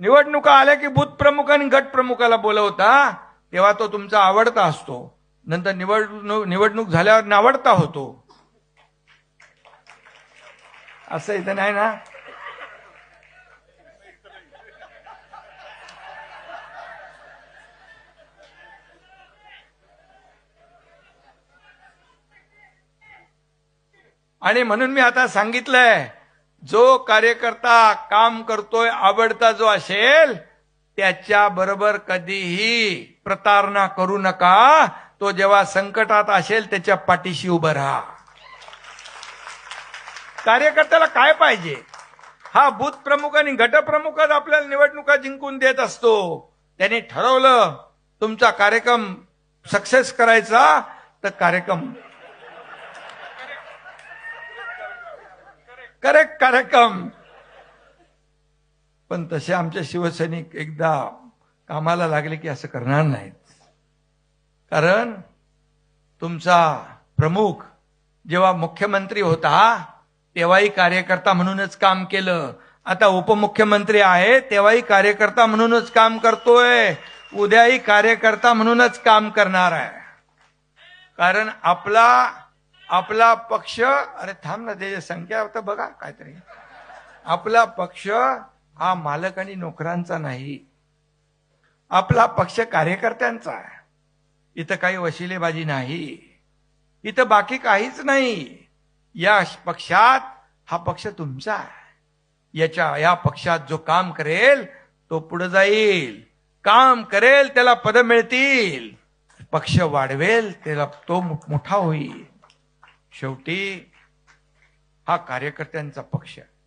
निवडणुका आल्या की बूथ प्रमुख आणि गट प्रमुखाला बोलवता तेव्हा तो तुमचा आवडता असतो. नंतर निवडणूक निवडणूक झाल्यावर नावडता होतो. असं इथं नाही ना? आणि म्हणून मी आता सांगितलंय जो कार्यकर्ता काम करतोय आवडता जो असेल त्याच्या बरोबर कधीही प्रतारणा करू नका. तो जेव्हा संकटात असेल त्याच्या पाठीशी उभं राहा. कार्यकर्त्याला काय पाहिजे? हा बूथ प्रमुख आणि गटप्रमुखच आपल्याला निवडणुका जिंकून देत असतो. त्यांनी ठरवलं तुमचा कार्यक्रम सक्सेस करायचा तर कार्यक्रम करेक्ट कार्यक्रम पण तसे आमचे शिवसैनिक एकदा कामाला लागले की असं करणार नाहीत. कारण तुमचा प्रमुख जेव्हा मुख्यमंत्री होता तेव्हाही कार्यकर्ता म्हणूनच काम केलं. आता उपमुख्यमंत्री आहे तेव्हाही कार्यकर्ता म्हणूनच काम करतोय. उद्याही कार्यकर्ता म्हणूनच काम करणार आहे. कारण आपला आपला पक्ष अरे थांब ना त्याची संख्या होतं बघा काहीतरी. आपला पक्ष हा मालक आणि नोकरांचा नाही. आपला पक्ष कार्यकर्त्यांचा आहे. इथं काही वशिलेबाजी नाही. इथं बाकी काहीच नाही. या पक्षात हा पक्ष तुमचा आहे. याच्या या पक्षात जो काम करेल तो पुढे जाईल. काम करेल त्याला पद मिळतील. पक्ष वाढवेल त्याला तो मोठा होईल. शेवटी हा कार्यकर्त्यांचा पक्ष आहे.